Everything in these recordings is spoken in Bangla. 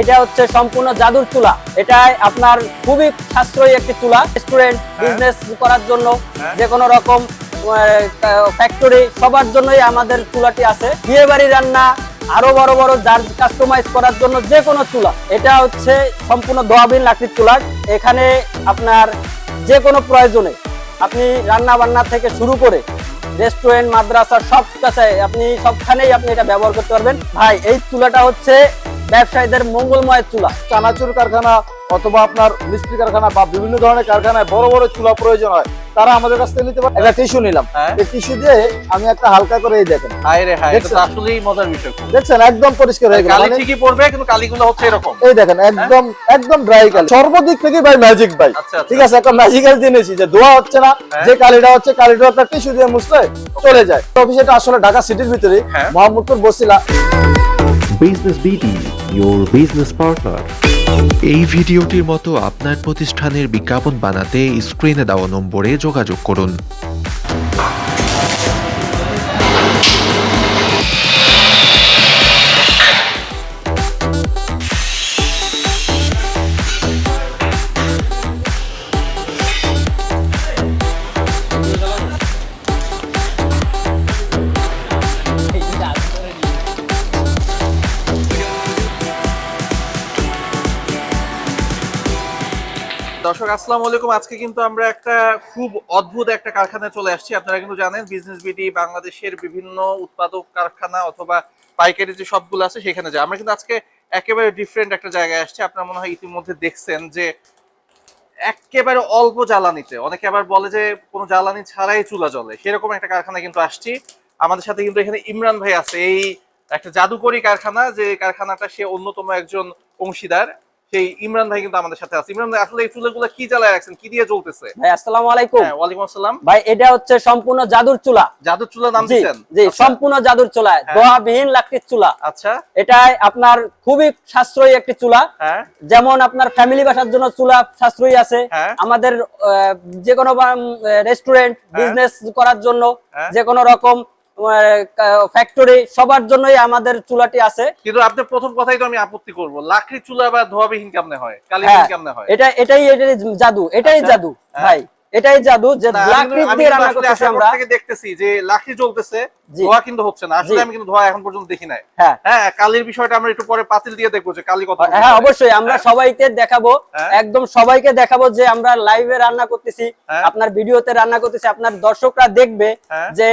এটা হচ্ছে সম্পূর্ণ জাদুর চুলা। এটা আপনার খুবই সাশ্রয়ী একটি চুলা। রেস্টুরেন্ট বিজনেস করার জন্য হ্যাঁ। যে কোনো রকম ফ্যাক্টরি সবার জন্যই আমাদের চুলাটি আছে। বিয়ে বাড়ি রান্না আরও বড় বড় যার কাস্টমাইজ করার জন্য যে কোনো চুলা। এটা হচ্ছে সম্পূর্ণ দোয়াবিন লাকড়ির চুলা। এখানে আপনার যে কোনো প্রয়োজনে আপনি রান্না বান্না থেকে শুরু করে রেস্টুরেন্ট মাদ্রাসা সব কাছে আপনি সবখানেই আপনি এটা ব্যবহার করতে পারবেন। ভাই এই চুলাটা হচ্ছে ব্যবসায়ীদের মঙ্গলময় চুলা চানাচুর কারখানা অথবা আপনার মিস্ত্রি কারখানা বা বিভিন্ন ধরনের কারখানায় বড় বড় চুলা প্রয়োজন হয় তারা আমাদের কাছ থেকে নিতে পারে একটা টিস্যু নিলাম। হ্যাঁ। এই টিস্যু দিয়ে আমি একটা হালকা করে এই দেখেন। হায় হায় দেখছেন? আসলেই মজার বিষয়। দেখছেন? একদম পরিষ্কার হয়ে গেল। কালি মানে ঠিকই পড়বে কিন্তু কালিগুলো হচ্ছে এরকম। এই দেখেন একদম একদম ড্রাই কালি। সর্বদিক থেকে ভাই ম্যাজিক ভাই। আচ্ছা, আচ্ছা। ঠিক আছে? একটা ম্যাজিক্যাল জিনিসই যে ধোয়া হচ্ছে না হ্যাঁ। যে কালিটা হচ্ছে কালিটা একটা টিস্যু দিয়ে মুছলে চলে যায়। অফিস এটা আসলে ঢাকা সিটির ভিতরে হ্যাঁ। Mohammadpur Basila. Business BD your business partner এই ভিডিওটির মতো আপনার প্রতিষ্ঠানের বিজ্ঞাপন বানাতে স্ক্রিনে দেওয়া নম্বরে যোগাযোগ করুন। দর্শক, আসসালামু আলাইকুম। আজকে কিন্তু আমরা একটা খুব অদ্ভুত একটা কারখানায় চলে আসছি। আপনারা কিন্তু জানেন বিজনেস বিডি বাংলাদেশের বিভিন্ন উৎপাদক কারখানা অথবা পাইকারি যে সবগুলো আছে, সেখানে যায়। আমরা কিন্তু আজকে একেবারে ডিফারেন্ট একটা জায়গায় আসছি। আপনারা মনে হয় ইতিমধ্যে দেখছেন যে একেবারে অল্প জ্বালানিতে, অনেকে আবার বলে যে কোনো জ্বালানি ছাড়াই চুলা জ্বলে। সেরকম একটা কারখানা কিন্তু আসছি। আমাদের সাথে কিন্তু এখানে ইমরান ভাই আছে। এই একটা জাদুকরি কারখানা, যে কারখানাটা সে অন্যতম একজন অংশীদার। সেই ইমরান ভাই কিন্তু আমাদের সাথে আছে। ইমরান ভাই আসলে এই চুলাগুলো কি জ্বালায় রাখছেন? কি দিয়ে জ্বলতেছে? ভাই আসসালামু আলাইকুম। হ্যাঁ ওয়ালাইকুম আসসালাম। ভাই এটা হচ্ছে সম্পূর্ণ জাদুর চুলা। জাদুর চুলা নাম জি দিচ্ছেন? জি আচ্ছা, সম্পূর্ণ জাদুর চুলা হ্যাঁ। দোয়াবিহীন লাকড়ির চুলা। আচ্ছা। এটা আপনার খুবই সাশ্রয়ী একটি চুলা। হ্যাঁ। যেমন আপনার ফ্যামিলি বাসার জন্য চুলা সাশ্রয়ী আছে। হ্যাঁ। আমাদের আহ, যে কোনো রেস্টুরেন্ট বিজনেস করার জন্য। যে কোনো রকম ফ্যাক্টরি সবার জন্যই আমাদের চুলাটি আছে। কিন্তু আপনি প্রথম কথাই তো আমি আপত্তি করব। লাকড়ি চুলা বা ধোয়াবিহীন কেমনে হয়? কালিহীন কালিবিহীন কেমনে হয়? এটা এটাই এটাই জাদু এটাই আচ্ছা। জাদু হ্যাঁ। ভাই। এটাই জাদু যে লাকড়ি দিয়ে রান্না করতেছি আমরা থেকে দেখতেছি যে লাকড়ি জ্বলতেছে ধোয়া কিন্তু হচ্ছে না আসলে আমি কিন্তু ধোয়া এখন পর্যন্ত দেখি নাই হ্যাঁ হ্যাঁ কালির বিষয়টা আমরা একটু পরে পাতিল দিয়ে দেখব যে কালি কত হ্যাঁ অবশ্যই আমরা হ্যাঁ। সবাইকে দেখাবো হ্যাঁ। একদম সবাইকে দেখাবো যে আমরা লাইভে রান্না করতেছি হ্যাঁ। আপনার ভিডিওতে রান্না করতেছি আপনার দর্শকরা দেখবে হ্যাঁ। যে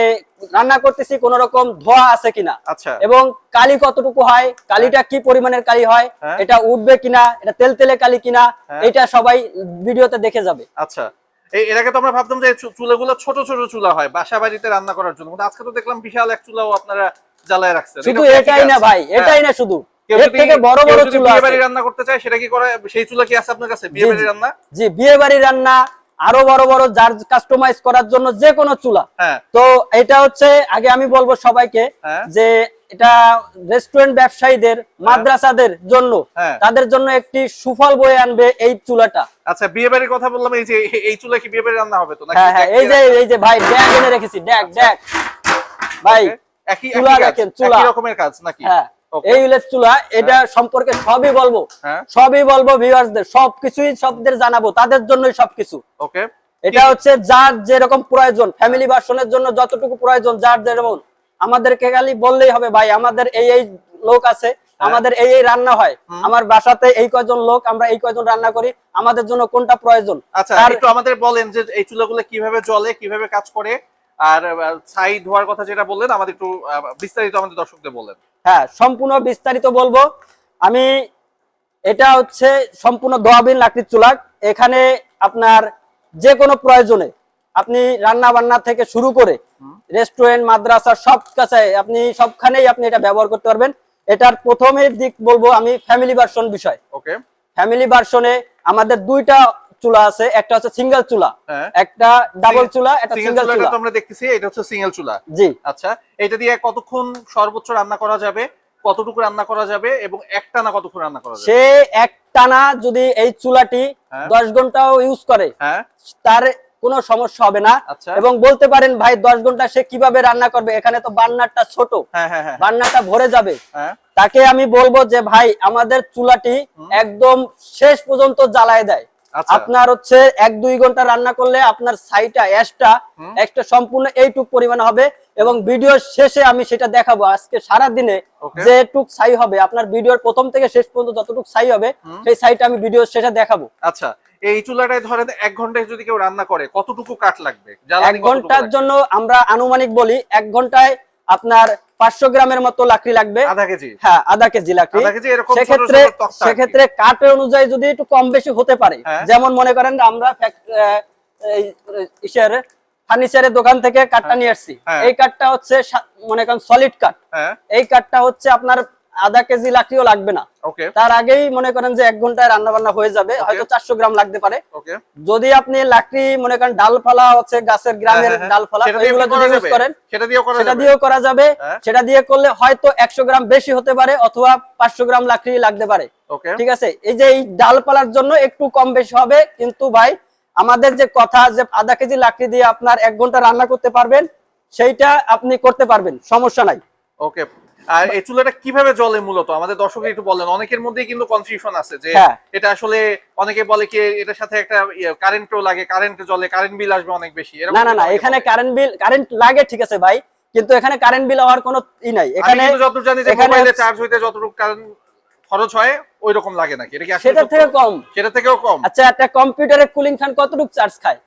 রান্না করতেছি কোন রকম ধোয়া আছে কিনা আচ্ছা এবং কালি কতটুকু হয় কালিটা কি পরিমাণের কালি হয় হ্যাঁ। এটা উঠবে কিনা এটা তেল তেলে কালি কিনা হ্যাঁ। এটা সবাই ভিডিওতে দেখে যাবে আচ্ছা এর আগে তো আমরা ভাবতাম যে চুলাগুলো ছোট ছোট চুলা হয় বাসা বাড়িতে রান্না করার জন্য। কিন্তু আজকে তো দেখলাম বিশাল এক চুলাও আপনারা জ্বালায় রাখছেন। শুধু এটাই না ভাই হ্যাঁ। এটাই না শুধু। এর থেকে বড় বড় চুলা বিয়ে আছে। বাড়ি রান্না করতে চায় সেটা কি করে? সেই চুলা কি আছে আপনার কাছে? বিয়ে বাড়ি রান্না? জি বিয়ে বাড়ি রান্না আরও বড় বড় যার কাস্টমাইজ করার জন্য যে কোনো চুলা। হ্যাঁ। তো এটা হচ্ছে আগে আমি বলব সবাইকে হ্যাঁ। যে এটা রেস্টুরেন্ট ব্যবসায়ীদের মাদ্রাসাদের জন্য। হ্যাঁ। তাদের জন্য একটি সুফল বয়ে আনবে এই চুলাটা। আচ্ছা বিয়ে বাড়ির কথা বললাম এই যে এই- চুলা কি বিয়ে বাড়ি রান্না হবে তো হ্যাঁ হ্যাঁ এই যে এই যে ভাই ড্যাগ এনে রেখেছি ড্যাগ ড্যাগ ভাই একই চুলা দেখেন, চুলা। একই রকমের কাজ নাকি? হ্যাঁ এই উলের চুলা এটা সম্পর্কে সবই বলব। হ্যাঁ। সবই বলব ভিউয়ার্সদের সবকিছুই সবদের জানাব তাদের জন্যই সবকিছু। ওকে এটা হচ্ছে যার যেরকম প্রয়োজন ফ্যামিলি ভার্সনের জন্য যতটুকু প্রয়োজন যার যেরকম আমাদেরকে খালি বললেই হবে ভাই আমাদের এই এই লোক আছে আমাদের এই এই রান্না হয় আমার বাসাতে এই কয়জন লোক আমরা এই কয়জন রান্না করি আমাদের জন্য কোনটা প্রয়োজন? আচ্ছা একটু আমাদের বলেন যে এই চুলাগুলো কীভাবে জ্বলে কীভাবে কাজ করে আর ছাই ধোয়ার কথা যেটা বললেন আমাদের একটু বিস্তারিত আমাদের দর্শকদের বলেন। হ্যাঁ সম্পূর্ণ বিস্তারিত বলব। আমি এটা হচ্ছে সম্পূর্ণ দোয়াবিন লাকড়ির চুলা। এখানে আপনার যে কোনো প্রয়োজনে আপনি রান্না বান্না থেকে শুরু করে রেস্টুরেন্ট মাদ্রাসা সব কাছে আপনি সবখানেই আপনি এটা ব্যবহার করতে পারবেন। এটার প্রথমের দিক বলব আমি ফ্যামিলি ভার্সন বিষয়। ওকে ফ্যামিলি ভার্সনে আমাদের দুইটা চুলা আছে একটা হচ্ছে সিঙ্গেল চুলা হ্যাঁ। একটা ডাবল চুলা একটা সিঙ্গেল চুলা। আমরা দেখতেছি এটা হচ্ছে সিঙ্গেল চুলা। জি। আচ্ছা এটা দিয়ে কতক্ষণ সর্বোচ্চ রান্না করা যাবে কতটুকু রান্না করা যাবে এবং একটানা কতক্ষণ রান্না করা যাবে? সে এক টানা যদি এই চুলাটি হ্যাঁ। দশ ঘন্টাও ইউজ করে হ্যাঁ। তার কোনো সমস্যা হবে না। আচ্ছা। এবং বলতে পারেন ভাই দশ ঘণ্টা সে কীভাবে রান্না করবে? এখানে তো বান্নারটা ছোট। হ্যাঁ হ্যাঁ হ্যাঁ। বান্নাটা ভরে যাবে। তাকে আমি বলব যে ভাই আমাদের চুলাটি একদম শেষ পর্যন্ত জ্বালায় দেয়। আচ্ছা। আপনার হচ্ছে এক দুই ঘণ্টা রান্না করলে আপনার সাইটা অ্যাশটা একটা সম্পূর্ণ এইটুক পরিমাণ হবে। এবং ভিডিও শেষে আমি সেটা দেখাবো আজকে সারা দিনে যে টুক সাই হবে আপনার ভিডিওর প্রথম থেকে শেষ পর্যন্ত যতটুক সাই হবে সেই সাইটা আমি ভিডিও শেষে দেখাবো। আচ্ছা এই চুলাটায় ধরেন এক ঘন্টায় যদি কেউ রান্না করে কতটুকু কাঠ লাগবে? এক ঘণ্টার জন্য আমরা আনুমানিক বলি এক ঘন্টায় আপনার পাঁচশো গ্রামের মতো লাকড়ি লাগবে। আধা কেজি? হ্যাঁ আধা কেজি লাকড়ি। সেক্ষেত্রে। সেক্ষেত্রে কাঠের অনুযায়ী যদি একটু কম বেশি হতে পারে হ্যাঁ। যেমন মনে করেন আমরা ফার্নিচারের দোকান থেকে কাঠটা নিয়ে আসছি। হ্যাঁ। এই কাঠটা হচ্ছে মনে করেন সলিড কাঠ। হ্যাঁ। এই কাঠটা হচ্ছে আপনার আধা কেজি লাকড়িও লাগবে না। তার আগেই মনে করেন যে এক ঘন্টায় রান্না বান্না হয়ে যাবে। হয়তো চারশো গ্রাম লাগতে পারে। যদি আপনি লাকড়ি মনে করেন ডালপালা হচ্ছে গাছের গ্রামের হ্যাঁ, কি করা যদি ইউজ করেন সেটা দিয়েও করা যাবে? হ্যাঁ। সেটা দিয়ে করলে হয়তো একশো গ্রাম বেশি হতে পারে অথবা পাঁচশো গ্রাম লাকড়ি লাগতে পারে। ঠিক আছে? এই যে এই ডালপালার জন্য একটু কম বেশি হবে কিন্তু ভাই আমাদের যে কথা যে আধা কেজি লাকড়ি দিয়ে আপনার এক ঘণ্টা রান্না করতে পারবেন সেইটা আপনি করতে পারবেন সমস্যা নাই। ওকে আর এই চুলাটা কীভাবে জ্বলে মূলত? আমাদের দর্শকরা একটু বলেন অনেকের মধ্যেই কিন্তু কনফিউশন আছে যে হ্যাঁ। এটা আসলে অনেকে বলে কি এটার সাথে একটা কারেন্টও লাগে কারেন্ট জ্বলে কারেন্ট বিল আসবে অনেক বেশি এরকম না না না এখানে কারেন্ট বিল কারেন্ট লাগে ঠিক আছে ভাই কিন্তু এখানে কারেন্ট বিল হওয়ার কোনো ই নাই। এখানে যতটুকু জানি যে মোবাইলে চার্জ হইতে যতটুকু কারেন্ট খরচ হয় ওই রকম লাগে নাকি? এটা কি সেটার থেকে কম। সেটা থেকেও কম? আচ্ছা একটা কম্পিউটারের কুলিং ফ্যান কতটুকু চার্জ খায়?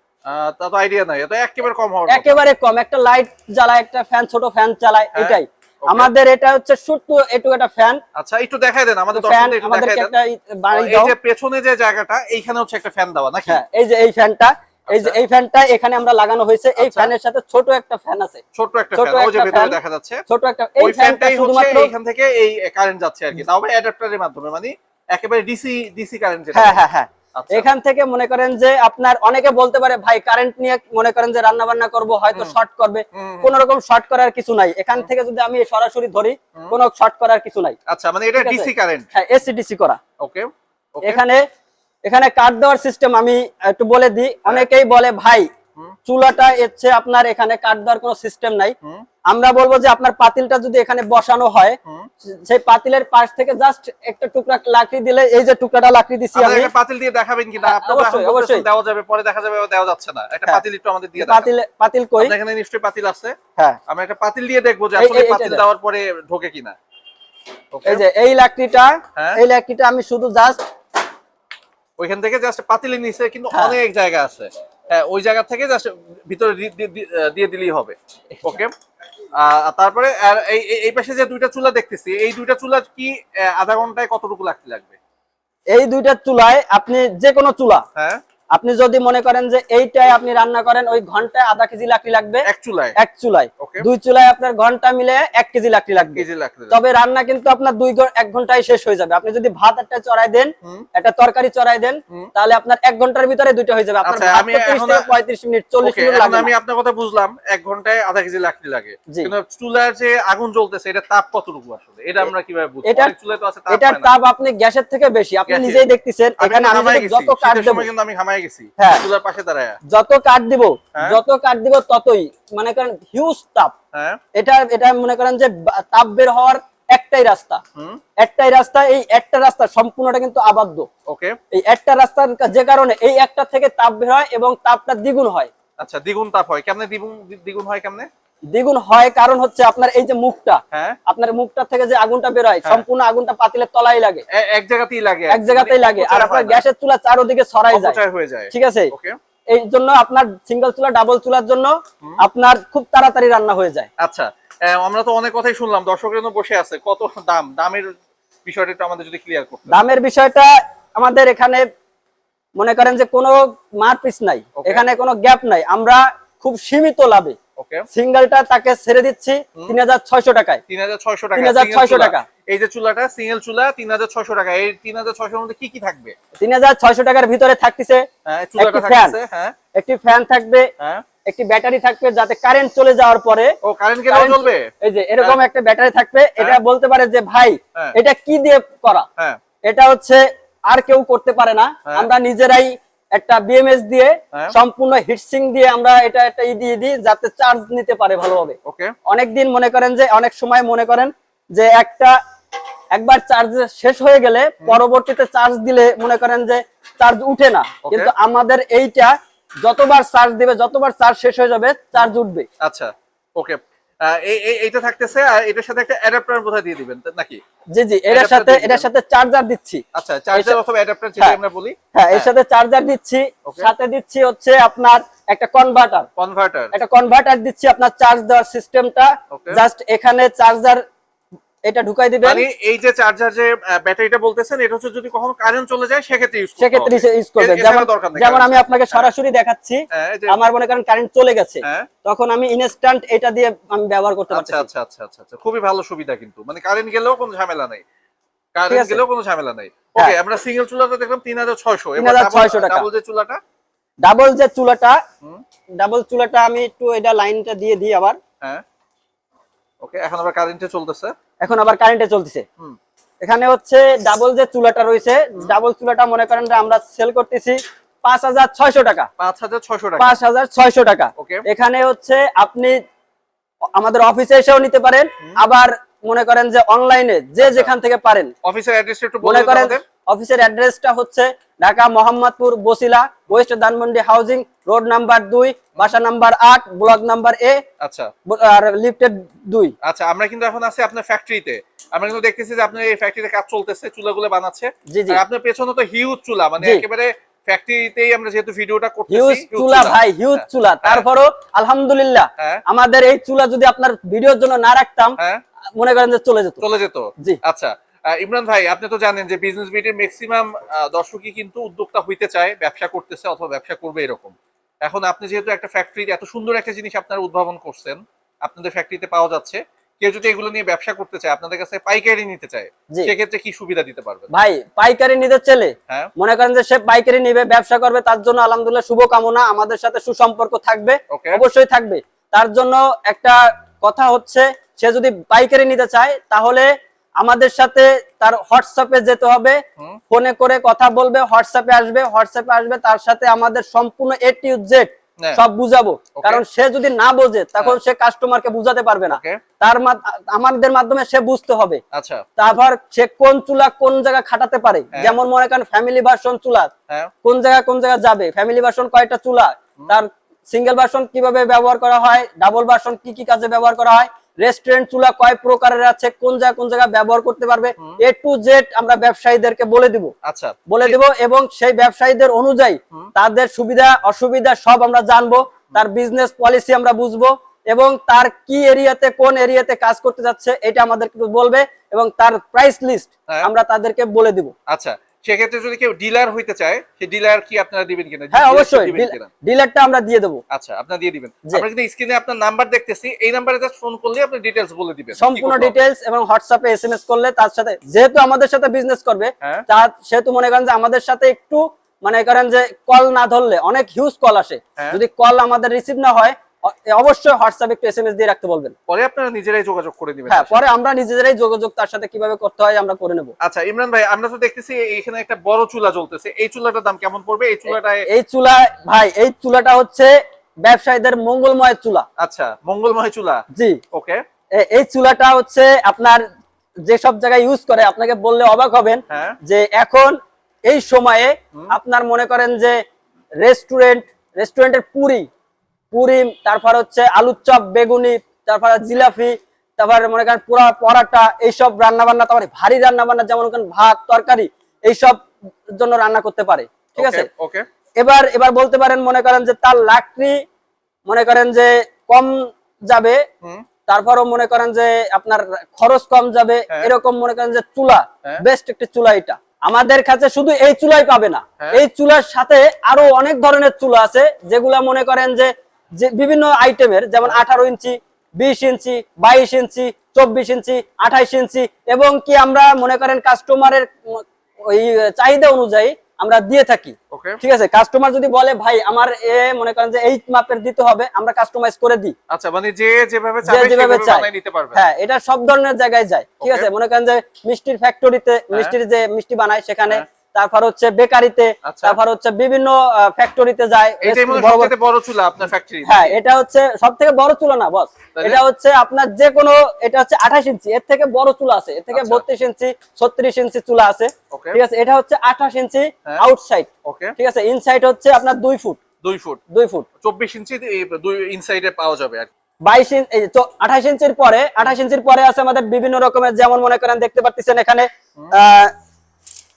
তা তো আইডিয়া নাই। এটা একেবারে কম কথা। একেবারে কম। একটা লাইট জ্বালায় একটা ফ্যান ছোট ফ্যান চালায় হ্যাঁ, এটাই। আমাদের এটা হচ্ছে ছোট্ট একটু একটা ফ্যান আচ্ছা একটু দেখাই দেন আমাদের দর্শকদের একটু দেখাই দেন। এই যে পেছনে যে জায়গাটা এইখানে হচ্ছে একটা ফ্যান দেওয়া নাকি? হ্যাঁ এই যে এই ফ্যানটা এই যে আচ্ছা। এই ফ্যানটা এখানে আমরা লাগানো হয়েছে। এই আচ্ছা। ফ্যানের সাথে ছোট একটা ফ্যান আছে। ছোট একটা ফ্যান। ওই যে ভেতরে দেখা যাচ্ছে। ছোট একটা এই ফ্যানটা শুধুমাত্র এইখান থেকে এই কারেন্ট যাচ্ছে আর কি। তাও অ্যাডাপ্টারের মাধ্যমে মানে একেবারে ডিসি ডিসি কারেন্ট যেটা হ্যাঁ হ্যাঁ হ্যাঁ। আচ্ছা। এখান থেকে মনে করেন যে আপনার অনেকে বলতে পারে ভাই কারেন্ট নিয়ে মনে করেন যে রান্না বান্না করব হয়তো শর্ট করবে। কোন রকম শর্ট করার কিছু নাই। এখান থেকে যদি আমি সরাসরি ধরি কোনো শর্ট করার কিছু নাই। আচ্ছা মানে এটা ডিসি কারেন্ট হ্যাঁ এসিডিসি করা। ওকে ওকে এখানে এখানে কাঠ দেওয়ার সিস্টেম আমি একটু বলে দিই। অনেকেই বলে ভাই চুলাটা হচ্ছে আপনার এখানে কাঠ দেওয়ার কোনো সিস্টেম নাই। আমরা বলব যে আপনার পাতিলটা যদি এখানে বসানো হয় সেই পাতিলের পাশ থেকে জাস্ট একটা টুকরা লাকড়ি দিলে এই যে টুকরাটা লাকড়ি দিছি আমি পাতিল দিয়ে দেখাবেন কিনা? হ্যাঁ, আপনারা অবশ্যই, অবশ্যই। দেওয়া যাবে পরে দেখা যাবে দেওয়া যাচ্ছে না। একটা হ্যাঁ। পাতিল একটু আমাদের দিয়ে পাতিল পাতিল কই? এখানে নিশ্চয়ই পাতিল আছে? হ্যাঁ। আমরা একটা পাতিল দিয়ে দেখব যে আসলে পাতিল দেওয়ার পরে ঢোকে কিনা। এই যে এই লাকড়িটা হ্যাঁ। এই লাকড়িটা আমি শুধু জাস্ট ওইখান থেকে জাস্ট পাতিলের নিচে কিন্তু হ্যাঁ। অনেক জায়গা আছে। হ্যাঁ ওই জায়গা থেকে জাস্ট ভিতরে দিয়ে দিলেই হবে। ওকে তারপরে আর এই এই- পাশে যে দুইটা চুলা দেখতেছি এই দুইটা চুলা কি আধা ঘন্টায় কতটুকু লাগতে লাগবে? এই দুইটা চুলায় আপনি যে কোনো চুলা হ্যাঁ। আপনি যদি মনে করেন যে এইটাই আপনি রান্না করেন ওই ঘন্টায় আধা কেজি লাকড়ি লাগবে। এক চুলায়? এক চুলায়। দুই চুলায় আপনার ঘণ্টা মিলে এক কেজি লাকড়ি লাগবে। তবে রান্না কিন্তু আপনার দুই এক ঘন্টায় শেষ হয়ে যাবে। আপনি যদি ভাত একটা চড়াই দেন একটা তরকারি চড়াই দেন তাহলে আপনার এক ঘণ্টার ভিতরে দুইটা হয়ে যাবে। আপনার আচ্ছা, ভাত আমি তো 30 এখন- থেকে পঁয়ত্রিশ মিনিট চল্লিশ মিনিট এখন লাগে আমি আপনার কথা বুঝলাম এক ঘন্টায় আধা কেজি লাকড়ি লাগে। কিন্তু যে আগুন জ্বলতেছে এটা তাপ কতটুকু আসলে? এটা আমরা কীভাবে বুঝব? এটার- চুলায় তো আছে তাপ এটার তাপ আপনি গ্যাসের থেকে বেশি। আপনি নিজেই দেখতেছেন এখানে কিন্তু আমি হামায় যদি গেছি। যত শীতের সময় কিন্তু আমি গেছি। হ্যাঁ। চুলার পাশে দাঁড়ায়। যত কাঠ দিব হ্যাঁ। যত কাঠ দিব ততই। মনে করেন হিউজ তাপ। হ্যাঁ। এটা এটা মনে করেন যে তাপ বের হওয়ার একটাই রাস্তা। হুম। একটাই রাস্তা এই একটা রাস্তা সম্পূর্ণটা কিন্তু আবদ্ধ। ওকে। এই একটা রাস্তার যে কারণে এই একটা থেকে তাপ বের হয় এবং তাপটা দ্বিগুণ হয়। আচ্ছা দ্বিগুণ তাপ হয়। কেমনে দ্বিগুণ দ্বিগুণ হয় কেমনে? দ্বিগুণ হয় কারণ হচ্ছে আপনার এই যে মুখটা হ্যাঁ। আপনার মুখটা থেকে যে আগুনটা বের হয়। সম্পূর্ণ আগুনটা পাতিলের তলায় লাগে। এক জায়গাতেই লাগে। এক জায়গাতেই মানে লাগে। আর আপনার গ্যাসের চুলা চারোদিকে ছড়াই যায়। যায়। ঠিক আছে? এই জন্য আপনার সিঙ্গেল চুলা ডাবল চুলার জন্য আপনার খুব তাড়াতাড়ি রান্না হয়ে যায়। আচ্ছা। আমরা তো অনেক কথাই শুনলাম। দর্শকের জন্য বসে আছে। কত দাম? দামের বিষয়টা একটু আমাদের যদি ক্লিয়ার করতে। দামের বিষয়টা আমাদের এখানে মনে করেন যে কোনো মারপিস নাই। এখানে কোনো গ্যাপ নাই। আমরা খুব সীমিত লাভে সিঙ্গেলটা তাকে ছেড়ে দিচ্ছি তিন হাজার ছয়শো টাকায়। তিন হাজার ছয়শো টাকা। 3600 single চুলা। টাকা। এই যে চুলাটা সিঙ্গেল চুলা তিন হাজার ছয়শো টাকা। এই তিন হাজার ছয়শোর মধ্যে কি কি থাকবে? তিন হাজার ছয়শো টাকার ভিতরে থাকতেছে হ্যাঁ একটি হ্যাঁ। একটি ফ্যান থাকবে হ্যাঁ। একটি ব্যাটারি থাকবে যাতে কারেন্ট চলে যাওয়ার পরে ও কারেন্ট চলবে? এই যে এরকম একটা ব্যাটারি থাকবে। এটা হ্যাঁ। বলতে পারে যে ভাই হ্যাঁ। এটা কি দিয়ে করা? হ্যাঁ। এটা হচ্ছে আর কেউ করতে পারে না। হ্যাঁ। আমরা নিজেরাই একটা বিএমএস দিয়ে হ্যাঁ। সম্পূর্ণ হিটসিং দিয়ে আমরা এটা একটা ই দিয়ে দিই যাতে চার্জ নিতে পারে ভালোভাবে। ওকে অনেকদিন মনে করেন যে অনেক সময় মনে করেন যে একটা একবার চার্জ শেষ হয়ে গেলে পরবর্তীতে চার্জ দিলে মনে করেন যে চার্জ উঠে না। কিন্তু আমাদের এইটা যতবার চার্জ দিবে যতবার চার্জ শেষ হয়ে যাবে চার্জ উঠবে। আচ্ছা। ওকে এইটা থাকতেছে আর এটার সাথে একটা অ্যাডাপ্টার বোধহয় দিয়ে দিবেন নাকি? জি জি এটার সাথে এটার সাথে চার্জার দিচ্ছি। আচ্ছা চার্জার অথবা অ্যাডাপ্টার যেটা হ্যাঁ। আমরা বলি। হ্যাঁ এর সাথে চার্জার দিচ্ছি। সাথে দিচ্ছি হচ্ছে আপনার একটা কনভার্টার কনভার্টার একটা কনভার্টার দিচ্ছি আপনার চার্জ দেওয়ার সিস্টেমটা. জাস্ট এখানে চার্জার এটা ঢুকাই দিবেন। মানে এই যে চার্জার যে ব্যাটারিটা বলতেছেন এটা হচ্ছে যদি কখনো কারেন্ট চলে যায় সেক্ষেত্রে ইউজ সেক্ষেত্রে ইউজ করবে। এ- এছাড়া যেমন যেমন আমি আপনাকে সরাসরি দেখাচ্ছি হ্যাঁ, আমার মনে করেন কারেন্ট চলে গেছে। হ্যাঁ। তখন আমি ইনস্ট্যান্ট এটা দিয়ে আমি ব্যবহার করতে আচ্ছা পারছি আচ্ছা আচ্ছা আচ্ছা আচ্ছা খুবই ভালো সুবিধা কিন্তু। মানে কারেন্ট গেলেও কোনো ঝামেলা নাই। কারেন্ট গেলেও কোনো ঝামেলা নাই। হ্যাঁ। ওকে আমরা সিঙ্গেল চুলাটা দেখলাম তিন হাজার ছয়শো। 3,600 টাকা। ডাবল যে চুলাটা? ডাবল যে চুলাটা ডাবল চুলাটা আমি একটু এটা লাইনটা দিয়ে দিই আবার। হ্যাঁ। ওকে এখন আবার কারেন্টে চলতেছে। এখন আবার কারেন্টে চলতেছে। এখানে হচ্ছে ডাবল যে চুলাটা রয়েছে ডাবল চুলাটা মনে করেন যে আমরা সেল করতেছি পাঁচ হাজার ছয়শো টাকা। পাঁচ হাজার ছয়শো টাকা। পাঁচ হাজার ছয়শো টাকা। এখানে হচ্ছে আপনি আমাদের অফিসে এসেও নিতে পারেন আবার মনে করেন যে অনলাইনে যে যেখান থেকে পারেন। অফিসের অ্যাড্রেসটা একটু মনে করেন অফিসের অ্যাড্রেসটা হচ্ছে Dhaka Mohammadpur Basila west Dhanmondi housing road number দুই বাসা নাম্বার আট ব্লক নাম্বার এ আচ্ছা। আর লিফটেড দুই। আচ্ছা আমরা কিন্তু এখন আছি আপনার ফ্যাক্টরিতে আমরা কিন্তু দেখতেছি যে আপনার এই ফ্যাক্টরিতে কাজ চলতেছে চুলাগুলো বানাচ্ছে। জি জি। আর আপনার পেছনে তো হিউজ চুলা মানে। একেবারে ফ্যাক্টরিতেই আমরা যেহেতু ভিডিওটা করতেছি হিউজ চুলা ভাই হিউজ হ্যাঁ। চুলা। তারপরও আলহামদুলিল্লাহ হ্যাঁ। আমাদের এই চুলা যদি আপনার ভিডিওর জন্য না রাখতাম হ্যাঁ। মনে করেন যে চলে যেত। চলে যেত। জি। আচ্ছা ইমরান ভাই আপনি তো জানেন যে বিজনেস বিটির ম্যাক্সিমাম দর্শকই কিন্তু উদ্যোক্তা হইতে চায় ব্যবসা করতেছে অথবা ব্যবসা করবে এরকম। এখন আপনি যেহেতু একটা ফ্যাক্টরি এত সুন্দর একটা জিনিস আপনারা উদ্ভাবন করছেন আপনাদের ফ্যাক্টরিতে পাওয়া যাচ্ছে কেউ যদি এগুলো নিয়ে ব্যবসা করতে চায় আপনাদের কাছে পাইকারি নিতে চায় সেক্ষেত্রে কি সুবিধা দিতে পারবেন? ভাই পাইকারি নিতে চলে হ্যাঁ। মনে করেন যে সে পাইকারি নিবে ব্যবসা করবে তার জন্য আলহামদুলিল্লাহ শুভকামনা আমাদের সাথে সুসম্পর্ক থাকবে অবশ্যই থাকবে। তার জন্য একটা কথা হচ্ছে সে যদি পাইকারি নিতে চায় তাহলে আমাদের সাথে তার হোয়াটসঅ্যাপে যেতে হবে। ফোনে করে কথা বলবে হোয়াটসঅ্যাপে আসবে হোয়াটসঅ্যাপে আসবে তার সাথে আমাদের সম্পূর্ণ এ টু জেড হ্যাঁ। সব বুঝাবো। কারণ সে যদি না বোঝে তখন সে কাস্টমারকে বুঝাতে পারবে না। তার আমাদের মাধ্যমে সে বুঝতে হবে। আচ্ছা। তারপর সে কোন চুলা কোন জায়গা খাটাতে পারে? হ্যাঁ। যেমন মনে করেন ফ্যামিলি ভার্সন চুলা। হ্যাঁ। কোন জায়গা কোন জায়গা যাবে? ফ্যামিলি ভার্সন কয়টা চুলা? তার সিঙ্গেল ভার্সন কীভাবে ব্যবহার করা হয়? ডাবল ভার্সন কি কি কাজে ব্যবহার করা হয়? রেস্টুরেন্ট চুলা কয় প্রকারের আছে কোন জায়গা কোন জায়গা ব্যবহার করতে পারবে এ টু জেড আমরা ব্যবসায়ীদেরকে বলে দিব। আচ্ছা। বলে দিব এবং সেই ব্যবসায়ীদের অনুযায়ী তাদের সুবিধা অসুবিধা সব আমরা জানব তার বিজনেস পলিসি আমরা বুঝব এবং তার কি এরিয়াতে কোন এরিয়াতে কাজ করতে যাচ্ছে এটা আমাদেরকে বলবে এবং তার প্রাইস লিস্ট হ্যাঁ। আমরা তাদেরকে বলে দিব। আচ্ছা সেক্ষেত্রে যদি কেউ ডিলার হইতে চায় সেই ডিলার কি আপনারা দিবেন কিনা? হ্যাঁ অবশ্যই। ডিলারটা আমরা দিয়ে দেবো। আচ্ছা আপনারা দিয়ে দিবেন। আমরা কিন্তু স্ক্রিনে আপনার নাম্বার দেখতেছি। এই নাম্বারে জাস্ট ফোন করলে আপনি ডিটেইলস বলে দিবেন। সম্পূর্ণ? ডিটেলস এবং হোয়াটসঅ্যাপে এসএমএস করলে তার সাথে যেহেতু আমাদের সাথে বিজনেস করবে হ্যাঁ। তার সেহেতু মনে করেন যে আমাদের সাথে একটু মনে করেন যে কল না ধরলে অনেক হিউজ কল আসে। হ্যাঁ। যদি কল আমাদের রিসিভ না হয় অবশ্যই হোয়াটসঅ্যাপে একটু এসএমএস দিয়ে রাখতে বলবেন। পরে আপনারা নিজেরাই যোগাযোগ করে দিবেন হ্যাঁ পরে আমরা নিজেরাই যোগাযোগ তার সাথে কীভাবে করতে হয় আমরা করে নেব। আচ্ছা ইমরান ভাই আমরা তো দেখতেছি এখানে একটা বড় চুলা জ্বলতেছে। এই চুলাটার দাম কেমন পড়বে? এই চুলাটা এই চুলা ভাই এই চুলাটা হচ্ছে ব্যবসায়ীদের মঙ্গলময় চুলা। আচ্ছা মঙ্গলময় চুলা। জি। ওকে। এই চুলাটা হচ্ছে আপনার যে সব জায়গায় ইউজ করে আপনাকে বললে অবাক হবেন হ্যাঁ। যে এখন এই সময়ে আপনার মনে করেন যে রেস্টুরেন্ট রেস্টুরেন্টের পুরি পুরি তারপর হচ্ছে আলুর চপ বেগুনি তারপর জিলাপি তারপর মনে করেন পুরা পরাটা এইসব রান্না বান্না তারপরে ভারী রান্না বান্না যেমন ভাত তরকারি এইসব জন্য রান্না করতে পারে ঠিক আছে এবার এবার বলতে পারেন মনে করেন যে তার লাকড়ি মনে করেন যে কম যাবে তারপরও মনে করেন যে আপনার খরচ কম যাবে হ্যাঁ। এরকম মনে করেন যে চুলা হ্যাঁ। বেস্ট একটি চুলা এটা আমাদের কাছে শুধু এই চুলাই পাবে না হ্যাঁ। এই চুলার সাথে আরও অনেক ধরনের চুলা আছে যেগুলা মনে করেন যে যে বিভিন্ন আইটেমের যেমন। আঠারো ইঞ্চি বিশ ইঞ্চি বাইশ ইঞ্চি চব্বিশ ইঞ্চি আঠাইশ ইঞ্চি এবং কি আমরা মনে করেন কাস্টমারের ওই চাহিদা অনুযায়ী আমরা দিয়ে থাকি। ঠিক আছে? কাস্টমার যদি বলে ভাই আমার এ মনে করেন যে এই মাপের দিতে হবে আমরা কাস্টমাইজ করে দিই। আচ্ছা মানে যে যেভাবে যে যেভাবে চায়। নিতে পারবে। হ্যাঁ এটা সব ধরনের জায়গায় যায়। ঠিক আছে? মনে করেন যে মিষ্টির ফ্যাক্টরিতে মিষ্টির যে মিষ্টি বানায় সেখানে হ্যাঁ। তারপর হচ্ছে বেকারিতে আচ্ছা। তারপর হচ্ছে বিভিন্ন ফ্যাক্টরিতে যায়। হয় বড় বড়- সবচেয়ে বড় চুলা আপনার ফ্যাক্টরি হ্যাঁ এটা হচ্ছে সব থেকে বড় চুলা না বস। এটা হচ্ছে আপনার যে কোনো এটা হচ্ছে আঠাশ ইঞ্চি এর থেকে বড় চুলা আছে এর থেকে আচ্ছা। বত্রিশ ইঞ্চি ছত্রিশ ইঞ্চি চুলা আছে। ঠিক আছে এটা হচ্ছে আঠাশ ইঞ্চি হ্যাঁ। আউটসাইড ঠিক আছে ইনসাইড হচ্ছে আপনার দুই ফুট। দুই ফুট। দুই ফুট। চব্বিশ ইঞ্চি ইনসাইডে পাওয়া যাবে আর বাইশ ইঞ্চি আঠাশ ইঞ্চির পরে আঠাশ ইঞ্চির পরে আছে আমাদের বিভিন্ন রকমের যেমন মনে করেন দেখতে পাচ্ছেন এখানে আহ,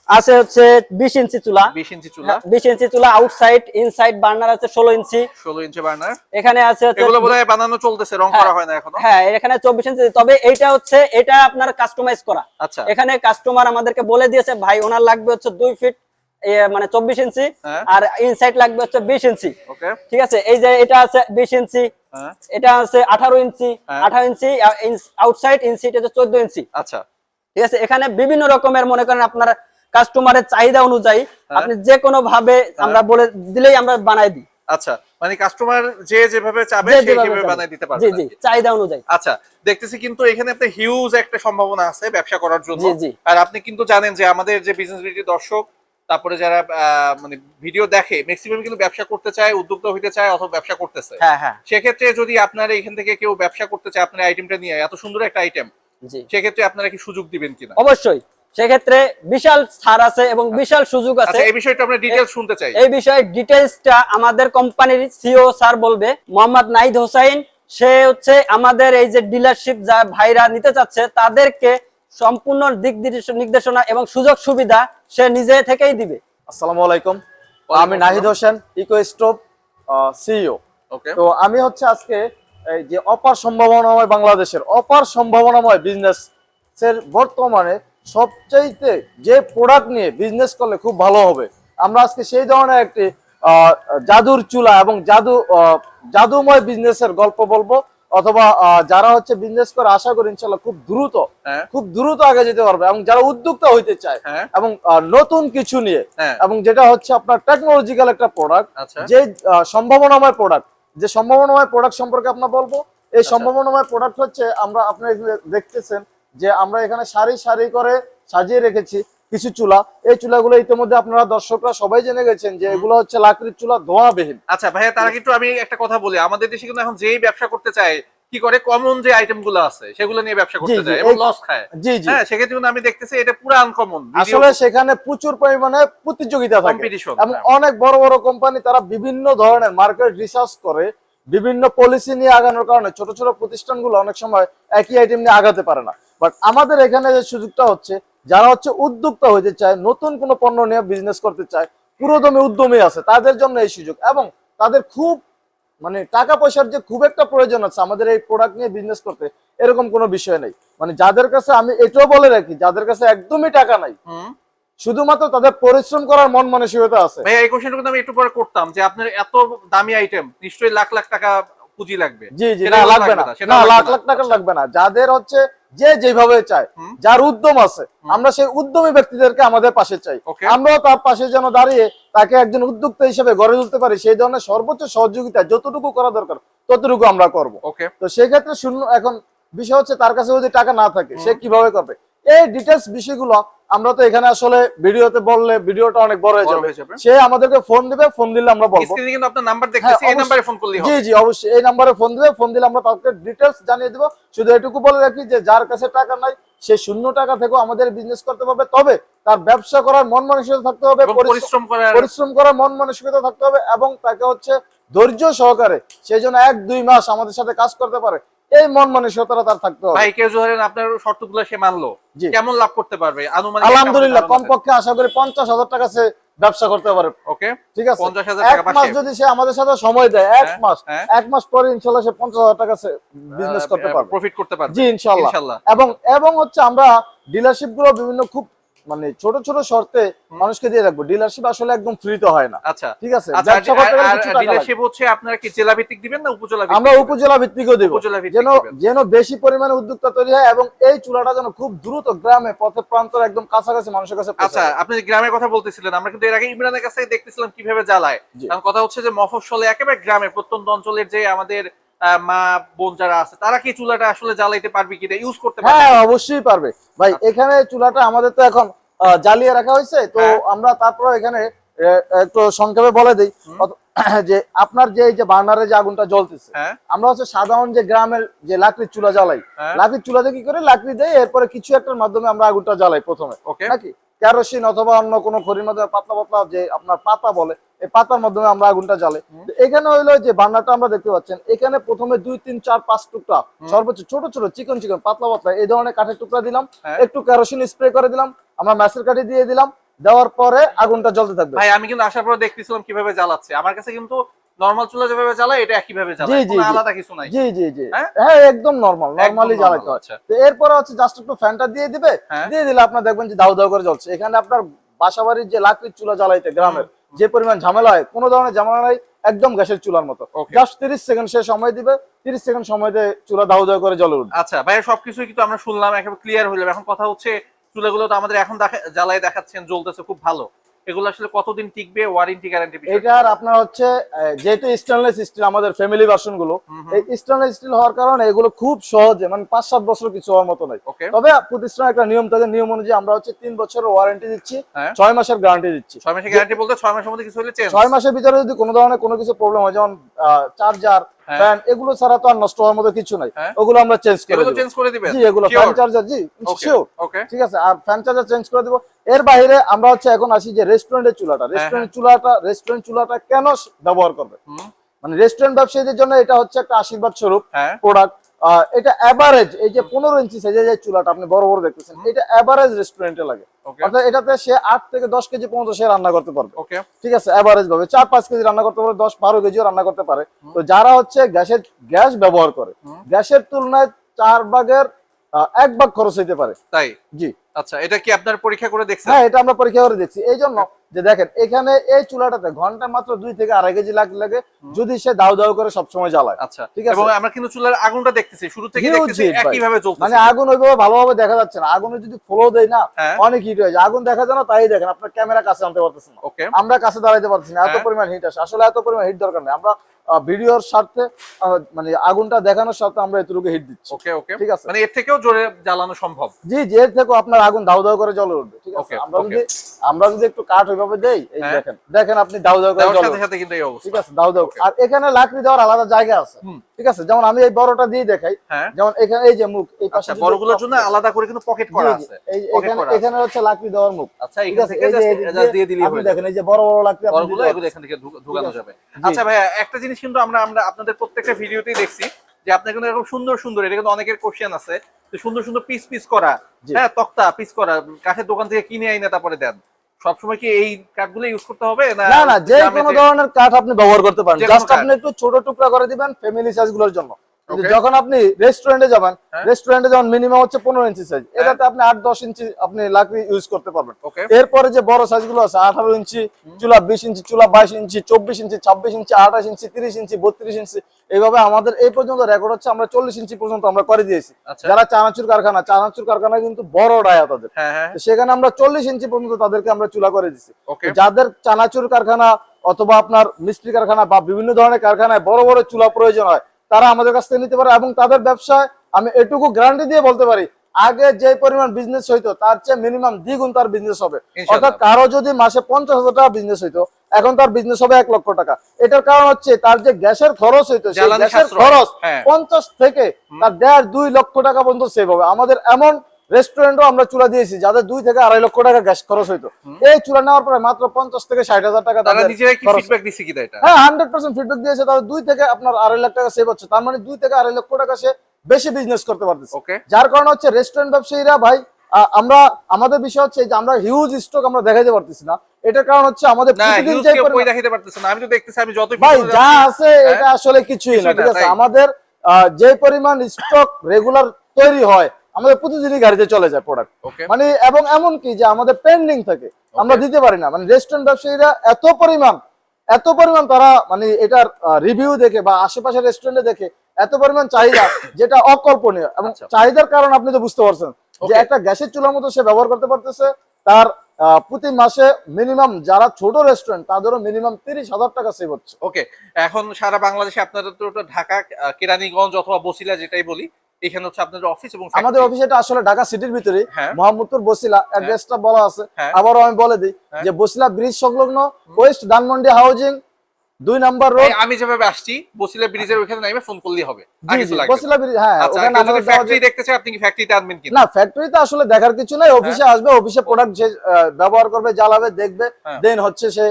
আছে হচ্ছে বিশ ইঞ্চি চুলা। বিশ ইঞ্চি চুলা। বিশ ইঞ্চি চুলা আউটসাইড ইনসাইড বার্নার আছে ষোলো ইঞ্চি। ষোলো ইঞ্চি বার্নার এখানে আছে এগুলো বোধহয় বানানো চলতেছে রং করা হয় না এখনও? হ্যাঁ এখানে চব্বিশ ইঞ্চি তবে এইটা হচ্ছে এটা আপনার কাস্টমাইজ করা। আচ্ছা। এখানে কাস্টমার আমাদেরকে বলে দিয়েছে ভাই ওনার লাগবে হচ্ছে দুই ফিট মানে চব্বিশ ইঞ্চি হ্যাঁ। আর ইনসাইড লাগবে হচ্ছে বিশ ইঞ্চি। ঠিক আছে এই যে এটা আছে বিশ ইঞ্চি হ্যাঁ। এটা আছে আঠারো ইঞ্চি হ্যাঁ। আঠারো ইঞ্চি আউটসাইড ইঞ্চি এটা চোদ্দ ইঞ্চি। আচ্ছা। ঠিক আছে এখানে বিভিন্ন রকমের মনে করেন আপনার কাস্টমারের চাহিদা অনুযায়ী হ্যাঁ। আপনি যে কোনো ভাবে আমরা বলে দিলেই আমরা বানাই দিই। আচ্ছা মানে কাস্টমার যে যেভাবে চাবে যে সে যেভাবে সেভাবে বানাই দিতে পারবে জি জি চাহিদা অনুযায়ী। আচ্ছা দেখতেছি কিন্তু এখানে একটা হিউজ একটা সম্ভাবনা আছে ব্যবসা করার জন্য। আর আপনি কিন্তু জানেন যে আমাদের যে বিজনেস ভিডিও দর্শক তারপরে যারা মানে ভিডিও দেখে ম্যাক্সিমাম কিন্তু ব্যবসা করতে চায় উদ্যোক্তা হইতে চায় অথবা ব্যবসা করতেছে। হ্যাঁ হ্যাঁ। সেক্ষেত্রে যদি আপনারা এখান থেকে কেউ ব্যবসা করতে চায় আপনার আইটেমটা নিয়ে এত সুন্দর একটা আইটেম জি। সেক্ষেত্রে আপনারা কি সুযোগ দিবেন কিনা? অবশ্যই। সেক্ষেত্রে বিশাল ছাড় আছে এবং বিশাল সুযোগ আছে। আচ্ছা এই বিষয়টা আমরা ডিটেলস শুনতে চাই। এই বিষয়ে ডিটেলসটা আমাদের কোম্পানির সিও স্যার বলবে মোহাম্মদ নাইদ হোসাইন। সে হচ্ছে আমাদের এই যে ডিলারশিপ যা ভাইরা নিতে চাচ্ছে তাদেরকে সম্পূর্ণ দিক নির্দেশনা এবং সুযোগ সুবিধা সে নিজে থেকেই দিবে। আসসালামু আলাইকুম। আমি Nahid Hossain eco stove CEO okay তো আমি হচ্ছে আজকে এই যে অপার সম্ভাবনাময় বাংলাদেশের অপার সম্ভাবনাময় বিজনেস এর বর্তমানে সবচাইতে যে প্রোডাক্ট নিয়ে বিজনেস করলে খুব ভালো হবে। আমরা আজকে সেই ধরনের একটি জাদুর চুলা এবং জাদু জাদুময় বিজনেসের গল্প বলব। অথবা যারা হচ্ছে বিজনেস করে আশা করি ইনশাল্লাহ খুব দ্রুত হ্যাঁ। খুব দ্রুত আগে যেতে পারবে এবং যারা উদ্যোক্তা হইতে চায় হ্যাঁ। এবং নতুন কিছু নিয়ে হ্যাঁ। এবং যেটা হচ্ছে আপনার টেকনোলজিক্যাল একটা প্রোডাক্ট আচ্ছা। যে সম্ভাবনাময় প্রোডাক্ট যে সম্ভাবনাময় প্রোডাক্ট সম্পর্কে আপনার বলব এই আচ্ছা। সম্ভাবনাময় প্রোডাক্ট হচ্ছে আমরা আপনার দেখতেছেন যে আমরা এখানে সারি সারি করে সাজিয়ে রেখেছি কিছু চুলা। এই চুলাগুলো ইতিমধ্যে আপনারা দর্শকরা সবাই জেনে গেছেন যে এগুলো হচ্ছে লাকড়ির চুলা ধোঁয়াবিহীন। আচ্ছা ভাইয়া তার একটু আমি একটা কথা বলি। আমাদের দেশে কিন্তু এখন যেই ব্যবসা করতে চায় কি করে? কমন যে আইটেমগুলো আছে সেগুলো নিয়ে ব্যবসা করতে এই- এবং লস খায়। জি জি। হ্যাঁ সেক্ষেত্রে কিন্তু আমি দেখতেছি এটা পুরো আনকমন আসলে সেখানে প্রচুর পরিমাণে প্রতিযোগিতা থাকে। এবং অনেক বড় বড় কোম্পানি তারা বিভিন্ন ধরনের মার্কেট রিসার্চ করে বিভিন্ন পলিসি নিয়ে আগানোর কারণে ছোট ছোট প্রতিষ্ঠানগুলো অনেক সময় একই আইটেম নিয়ে আগাতে পারে না। বাট আমাদের এখানে যে সুযোগটা হচ্ছে, যারা হচ্ছে উদ্যোক্তা হইতে চায়, নতুন কোনো পণ্য নিয়ে বিজনেস করতে চায়, পুরোদমে উদ্যমী আছে, তাদের জন্য এই সুযোগ। এবং তাদের খুব মানে টাকা পয়সার যে খুব একটা প্রয়োজন আছে, আমাদের এই প্রোডাক্ট নিয়ে বিজনেস করতে, এরকম কোনো বিষয় নেই। মানে যাদের কাছে আমি এটাও বলে রাখি, যাদের কাছে একদমই টাকা নাই শুধুমাত্র তাদের পরিশ্রম করার মন মানসিকতা আছে। এই কোশ্চেনটা কিন্তু আমি একটু পরে করতাম যে আপনার এত দামি আইটেম নিশ্চয়ই লাখ লাখ টাকা পুঁজি লাগবে। জি জি না লাগবে না। না লাখ লাখ টাকা লাগবে না। যাদের হচ্ছে যে যেভাবে চায় যার উদ্যম আছে আমরা সেই উদ্যমী ব্যক্তিদেরকে আমাদের পাশে চাই। আমরাও তার পাশে যেন দাঁড়িয়ে তাকে একজন উদ্যোক্তা হিসেবে গড়ে তুলতে পারি সেই ধরনের সর্বোচ্চ সহযোগিতা যতটুকু করা দরকার ততটুকু আমরা করব। তো সেই ক্ষেত্রে শূন্য এখন বিষয় হচ্ছে তার কাছে যদি টাকা না থাকে সে কীভাবে করবে? এই ডিটেলস বিষয়গুলো আমরা তো এখানে আসলে ভিডিওতে বললে ভিডিওটা অনেক বড় হয়ে যাবে। সে আমাদেরকে ফোন দিবে ফোন দিলে আমরা বলব। স্ক্রিনে কিন্তু আপনার নাম্বার দেখতেছি এই অবশ্যই। নাম্বারে ফোন করলেই হবে। জি জি অবশ্যই। এই নাম্বারে ফোন দিবে ফোন দিলে আমরা তাকে ডিটেলস জানিয়ে দিব। শুধু এটুকু বলে রাখি যে যার কাছে টাকা নাই সে শূন্য টাকা থেকেও আমাদের বিজনেস করতে পারবে। তবে তার ব্যবসা করার মন মানসিকতা থাকতে হবে পরিশ্রম- পরিশ্রম করার পরিশ্রম করার মন মানসিকতা থাকতে হবে এবং তাকে হচ্ছে ধৈর্য সহকারে সেই জন্য এক দুই মাস আমাদের সাথে কাজ করতে পারে। এই মন মানসিকতাটা তার থাকতে হবে। ভাই কেউ ধরেন আপনার শর্তগুলো সে মানলো কেমন লাভ করতে পারবে? আনুমানিক আলহামদুলিল্লাহ কমপক্ষে আশা করি পঞ্চাশ হাজার টাকা সে ব্যবসা করতে পারে। ওকে ঠিক আছে? পঞ্চাশ হাজার এক মাস? যদি সে আমাদের সাথে সময় দেয় এক হ্যাঁ, মাস হ্যাঁ। এক মাস পরে ইনশাল্লাহ সে পঞ্চাশ হাজার টাকা সে বিজনেস করতে পারবে। প্রফিট করতে পারবে। জি ইনশাল্লাহ। এবং এবং হচ্ছে আমরা ডিলারশিপগুলো বিভিন্ন খুব মানে ছোট ছোট শর্তে মানুষকে দিয়ে রাখব। ডিলারশিপ আসলে একদম ফ্রি তো হয় না। আচ্ছা। ঠিক আছে? আচ্ছা। ডিলারশিপ হচ্ছে আপনারা কি জেলা ভিত্তিক দিবেন না উপজেলা আমরা উপজেলা ভিত্তিকও দেব। ভিত্তিক যেন যেন বেশি পরিমাণে উদ্যোক্তা তৈরি হয় এবং এই চুলাটা যেন খুব দ্রুত গ্রামে পথে প্রান্তর একদম কাছাকাছি মানুষের কাছে আচ্ছা আপনি গ্রামের কথা বলতেছিলেন আমরা কিন্তু এর আগে ইমরানের কাছে দেখতেছিলাম কীভাবে জ্বালায়। কারণ কথা হচ্ছে যে মফস্বলে একেবারে গ্রামে প্রত্যন্ত অঞ্চলের যে আমাদের মা বোন যারা আছে তারা কি চুলাটা আসলে জ্বালাইতে পারবে কিনা? ইউজ করতে পারবে হ্যাঁ অবশ্যই পারবে। ভাই এখানে চুলাটা আমাদের তো এখন জ্বালিয়ে রাখা হয়েছে তো হ্যাঁ। আমরা তারপর এখানে একটু সংক্ষেপে বলে দিই যে আপনার যে এই যে বার্নারে যে আগুনটা জ্বলতেছে হ্যাঁ। আমরা হচ্ছে সাধারণ যে গ্রামের যে লাকড়ির চুলা জ্বালাই হ্যাঁ। লাকড়ির চুলাতে কি করে? লাকড়ি দেয় এরপরে কিছু একটার মাধ্যমে আমরা আগুনটা জ্বালাই প্রথমে ওকে নাকি? কেরোসিন অথবা অন্য কোনো খড়ির মাধ্যমে পাতলা পাতলা যে আপনার পাতা বলে এই পাতার মাধ্যমে আমরা আগুনটা। তো এখানে হইল যে বান্নাটা আমরা দেখতে পাচ্ছেন এখানে প্রথমে দুই তিন চার পাঁচ টুকরা সর্বোচ্চ ছোট ছোট চিকন চিকন পাতলা পাতলা এই ধরনের কাঠের টুকরা দিলাম। হ্যাঁ। একটু কেরোসিন স্প্রে করে দিলাম আমরা ম্যাসের কাঠি দিয়ে দিলাম দেওয়ার পরে আগুনটা জ্বলতে থাকবে। ভাই আমি কিন্তু আসার পর দেখতেছিলাম কীভাবে জ্বালাচ্ছে। আমার কাছে কিন্তু নর্মাল চুলা যেভাবে জ্বালায় এটা একই ভাবে জ্বালায়। কোনো আলাদা কিছু নাই। জি জি জি। হ্যাঁ? হ্যাঁ একদম নর্মাল নর্মালি জ্বালাতে হয়। আচ্ছা। তো এরপরে হচ্ছে জাস্ট একটু ফ্যানটা দিয়ে দিবে। হ্যাঁ। দিয়ে দিলে আপনার দেখবেন যে দাউ দাউ করে জ্বলছে। এখানে আপনার বাসাবাড়ির যে লাকড়ির চুলা জ্বালাইতে গ্রামের যে পরিমাণ ঝামেলা হয় কোনো ধরনের ঝামেলা নাই একদম গ্যাসের চুলার মতো. জাস্ট তিরিশ সেকেন্ড সে সময় দিবে তিরিশ সেকেন্ড সময় দিয়ে চুলা দাউ দাউ করে জ্বলে উঠবে। আচ্ছা ভাইয়া সবকিছুই কিন্তু আমরা শুনলাম একেবারে ক্লিয়ার হইলাম এখন কথা হচ্ছে চুলাগুলো তো আমাদের এখন দেখা জ্বালায় দেখাচ্ছেন জ্বলতেছে খুব ভালো। এগুলো আসলে কতদিন টিকবে? ওয়ারেন্টি গ্যারান্টি এটার আপনার হচ্ছে যেহেতু স্টেনলেস স্টিল আমাদের ফ্যামিলি ভার্সনগুলো এই স্টেনলেস স্টিল হওয়ার কারণে এগুলো খুব সহজে মানে পাঁচ সাত বছর কিছু হওয়ার মতো নাই। তবে প্রতিষ্ঠানের একটা নিয়ম থাকে নিয়ম অনুযায়ী আমরা হচ্ছে তিন বছরের ওয়ারেন্টি দিচ্ছি হ্যাঁ। ছয় মাসের গ্যারান্টি দিচ্ছি। ছয় মাসের গ্যারান্টি বলতে ছয় মাসের মধ্যে কিছু হলে ছয় মাসের ভিতরে যদি কোনো ধরনের কোনো কিছু প্রবলেম হয় যেমন চার্জার। ফ্যান এগুলো ছাড়া তো আর নষ্ট হওয়ার মতো কিছু নাই। হ্যাঁ। ওগুলো আমরা চেঞ্জ করে দেব। চেঞ্জ করে দিবেন? জি এগুলো ফ্যান চার্জার জি শিওর ঠিক আছে আর ফ্যান চার্জার চেঞ্জ করে দিব। এর বাইরে আমরা হচ্ছে এখন আসি যে রেস্টুরেন্টের চুলাটা। রেস্টুরেন্ট চুলাটা রেস্টুরেন্ট চুলাটা কেন ব্যবহার করবে? মানে রেস্টুরেন্ট ব্যবসায়ীদের জন্য এটা হচ্ছে একটা আশীর্বাদ স্বরূপ। হ্যাঁ। প্রোডাক্ট এটা অ্যাভারেজ এই যে পনেরো ইঞ্চি সাইজের যে চুলাটা আপনি বড় বড় দেখতেছেন এটা অ্যাভারেজ রেস্টুরেন্টে লাগে। অর্থাৎ এটাতে সে আট থেকে দশ কেজি পর্যন্ত সে রান্না করতে পারবে। ঠিক আছে অ্যাভারেজ ভাবে। চার পাঁচ কেজি রান্না করতে পারে দশ বারো কেজিও রান্না করতে পারে। তো যারা হচ্ছে গ্যাসের গ্যাস ব্যবহার করে গ্যাসের তুলনায় চার ভাগের এক ভাগ খরচ হইতে পারে। তাই? জি। আচ্ছা এটা কি আপনার পরীক্ষা করে দেখছেন? হ্যাঁ এটা আমরা পরীক্ষা করে দেখছি। এই জন্য যে দেখেন এখানে এই চুলাটাতে ঘণ্টা মাত্র দুই থেকে আড়াই কেজি লাগ লাগে যদি সে দাউ দাউ করে সবসময় জ্বালায়। আচ্ছা ঠিক আছে। আমরা কিন্তু চুলার আগুনটা দেখতেছি শুরু থেকে দেখতেছি heat, ভাই। একই ভাবে চলতেছে মানে আগুন ওইভাবে ভালোভাবে দেখা যাচ্ছে না। আগুনে যদি ফ্লো দেয় না হ্যাঁ। অনেক হিট হয়ে যায়। আগুন দেখা যায় না তাই দেখেন আপনার ক্যামেরা কাছে আনতে পারতেছেন না। ওকে আমরা কাছে দাঁড়াইতে পারছি না। এত হ্যাঁ। পরিমাণ হিট আসে। আসলে এত পরিমাণ হিট দরকার নেই। আমরা ভিডিওর স্বার্থে মানে আগুনটা দেখানোর স্বার্থে আমরা এতটুকু হিট দিচ্ছি। ওকে ওকে ঠিক আছে? মানে এর থেকেও জোরে জ্বালানো সম্ভব। জি যে এর থেকেও আপনার আগুন দাউ দাউ করে জ্বলে উঠবে। ঠিক আছে? আমরা যদি আমরা যদি একটু কাঠ ওইভাবে দেই? এই হ্যাঁ। দেখেন দেখেন আপনি দাউ দাউ করে সাথে সাথে কিন্তু এই অবস্থা। ঠিক আছে দাউ দাউ আর এখানে লাকড়ি দেওয়ার আলাদা জায়গা আছে। ঠিক আছে যেমন আমি এই বড়টা দিয়ে দেখাই হ্যাঁ। যেমন এখানে এই যে মুখ এই পাশে আচ্ছা বড়গুলোর জন্য আলাদা করে কিন্তু পকেট করা আছে। এই এখানে এখানে হচ্ছে লাকড়ি দেওয়ার মুখ। আচ্ছা ঠিক আছে এই যে দিয়ে দিলেই আপনি দেখেন এই যে বড় বড় লাকড়ি আপনি বড়গুলো এগুলো এখান থেকে ঢুকানো। যাবে। আচ্ছা ভাইয়া একটা জিনিস কিন্তু আমরা আমরা আপনাদের প্রত্যেকটা ভিডিওতেই দেখছি যে আপনার কিন্তু এরকম সুন্দর সুন্দর এটা কিন্তু অনেকের কোশ্চেন আছে সুন্দর সুন্দর পিস পিস করা। হ্যাঁ তক্তা পিস করা কাঠের দোকান থেকে কিনে আইনে তারপরে দেন। সবসময় কি এই কাঠগুলো ইউজ করতে হবে না না যে কোনো ধরনের কাঠ আপনি ব্যবহার করতে পারেন। জাস্ট আপনি একটু ছোট টুকরা করে দিবেন ফ্যামিলি সাইজগুলোর জন্য. যখন আপনি রেস্টুরেন্টে যাবেন হ্যাঁ। রেস্টুরেন্টে যেমন মিনিমাম হচ্ছে পনেরো ইঞ্চি সাইজ এটাতে আপনি আট দশ ইঞ্চি আপনি লাকড়ি ইউজ করতে পারবেন। এরপরে যে বড় সাইজগুলো আছে আঠারো ইঞ্চি চুলা বিশ ইঞ্চি চুলা বাইশ ইঞ্চি চব্বিশ ইঞ্চি ছাব্বিশ ইঞ্চি আঠাশ ইঞ্চি তিরিশ ইঞ্চি বত্রিশ ইঞ্চি এইভাবে আমাদের এই পর্যন্ত রেকর্ড হচ্ছে আমরা চল্লিশ ইঞ্চি পর্যন্ত আমরা করে দিয়েছি। আচ্ছা। যারা চানাচুর কারখানা চানাচুর কারখানা কিন্তু বড় ডায়া তাদের। হ্যাঁ হ্যাঁ। সেখানে আমরা চল্লিশ ইঞ্চি পর্যন্ত তাদেরকে আমরা চুলা করে দিচ্ছি যাদের চানাচুর কারখানা অথবা আপনার মিষ্টি কারখানা বা বিভিন্ন ধরনের কারখানায় বড় বড় চুলা প্রয়োজন হয় তারা আমাদের কাছ থেকে নিতে পারে এবং তাদের ব্যবসায় আমি এটুকু গ্যারান্টি দিয়ে বলতে পারি আগে যে পরিমাণ বিজনেস হইতো তার চেয়ে মিনিমাম দ্বিগুণ তার বিজনেস হবে। অর্থাৎ কারও যদি মাসে পঞ্চাশ হাজার টাকা বিজনেস হইতো এখন তার বিজনেস হবে এক লক্ষ টাকা। এটার কারণ হচ্ছে তার যে গ্যাসের খরচ হইতো সেই গ্যাসের খরচ হ্যাঁ। পঞ্চাশ থেকে তার দেড় দুই লক্ষ টাকা পর্যন্ত সেভ হবে। আমাদের এমন রেস্টুরেন্টও আমরা চুলা দিয়েছি যাদের দুই থেকে আড়াই লক্ষ টাকা গ্যাস খরচ হইতো। এই চুলা নেওয়ার পরে মাত্র পঞ্চাশ থেকে ষাট হাজার টাকা হ্যাঁ হান্ড্রেড পার্সেন্ট ফিডব্যাক দিয়েছে তাদের দুই থেকে আপনার আড়াই লাখ টাকা সেভ হচ্ছে। তার মানে দুই থেকে আড়াই লক্ষ টাকা সে বেশি বিজনেস করতে পারতেছে। যার কারণে হচ্ছে রেস্টুরেন্ট ব্যবসায়ীরা ভাই আমরা আমাদের বিষয় হচ্ছে যে আমরা হিউজ স্টক আমরা দেখাইতে পারতেছি না। এটার কারণ হচ্ছে আমাদের প্রতিদিন ইউজ যে কেউ কই পরিমাণ- দেখাইতে পারতেছে না। আমি তো দেখতেছি আমি যতই ভাই যা আছে এটা আসলে কিছুই না ঠিক আছে? আমাদের আহ, যে পরিমাণ স্টক রেগুলার তৈরি হয় আমাদের প্রতিদিনই গাড়িতে চলে যায় প্রোডাক্ট মানে এবং এমন কি যে আমাদের পেন্ডিং থাকে। আমরা দিতে পারি না। মানে রেস্টুরেন্ট ব্যবসায়ীরা এত পরিমাণ এত পরিমাণ তারা মানে এটার রিভিউ দেখে বা আশেপাশের রেস্টুরেন্টে দেখে এত পরিমাণ চাহিদা যেটা অকল্পনীয়। এবং আচ্ছা। চাহিদার কারণ আপনি তো বুঝতে পারছেন যে একটা গ্যাসের চুলার মতো সে ব্যবহার করতে পারতেছে। তার প্রতি মাসে মিনিমাম যারা ছোট রেস্টুরেন্ট তাদেরও মিনিমাম তিরিশ হাজার টাকা সেভ হচ্ছে। ওকে এখন সারা বাংলাদেশে আপনাদের তো ঢাকা কেরানীগঞ্জ অথবা বসিলা যেটাই বলি এখানে হচ্ছে আপনাদের অফিস এবং আমাদের অফিস এটা আসলে ঢাকা সিটির ভিতরে হ্যাঁ। মোহাম্মদপুর বসিলা অ্যাড্রেসটা বলা আছে। হ্যাঁ। আবারও আমি বলে দিই হ্যাঁ। যে বসিলা ব্রিজ সংলগ্ন ওয়েস্ট ধানমন্ডি হাউজিং দুই নাম্বার রোড আমি যেভাবে আসছি বসিলা ব্রিজের ওখানে নামে ফোন করলেই হবে। বসিলা ব্রিজ হ্যাঁ আচ্ছা ওখানে আমাদের ফ্যাক্টরি দেখতে চায় আপনি কি ফ্যাক্টরিতে আনবেন কিনা? না ফ্যাক্টরিতে আসলে দেখার কিছু নাই। অফিসে আসবে অফিসে প্রোডাক্ট যে ব্যবহার করবে জ্বালাবে দেখবে। দেন হচ্ছে সে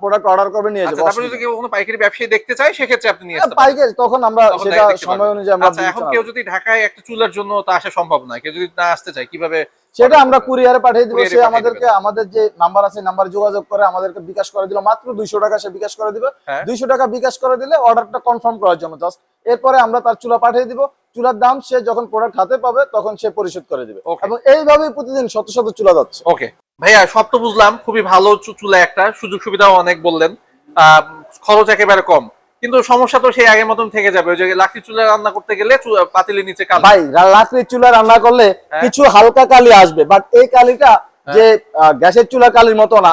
প্রোডাক্ট অর্ডার করবে নিয়ে আচ্ছা যাবে। তারপরে যদি কেউ কোনো পাইকারি ব্যবসায়ী দেখতে চায় সেক্ষেত্রে আপনি নিয়ে আসতে পাইকারি তখন আমরা সেটা সময় অনুযায়ী আমরা আচ্ছা এখন কেউ যদি ঢাকায় একটা চুলার জন্য তা আসা সম্ভব নয় কেউ যদি না আসতে চায় কীভাবে সেটা আমরা? কুরিয়ারে পাঠিয়ে দিব সে আমাদেরকে আমাদের যে নাম্বার আছে নাম্বার যোগাযোগ করে আমাদেরকে বিকাশ করে দিল। মাত্র দুইশো টাকা সে বিকাশ করে দিবে। হ্যাঁ। দুইশো টাকা বিকাশ করে দিলে অর্ডারটা কনফার্ম করার জন্য। জাস্ট এরপরে আমরা তার চুলা পাঠিয়ে দিব। চুলার দাম সে যখন প্রোডাক্ট হাতে পাবে তখন সে পরিশোধ করে দিবে। এবং এইভাবেই প্রতিদিন শত শত চুলা যাচ্ছে। ওকে ভাইয়া সব তো বুঝলাম খুবই ভালো চুলা একটা সুযোগ সুবিধাও অনেক বললেন। আহ, খরচ একেবারে কম। কিন্তু সমস্যা তো সেই আগের মতন থেকে যাবে ওই যে লাকড়ি চুলা রান্না করতে গেলে পাতিলের নিচে কালো। ভাই লাকড়ির চুলা রান্না করলে হ্যাঁ। কিছু হালকা কালি আসবে বাট এই কালিটা যে গ্যাসের চুলা কালির মতো না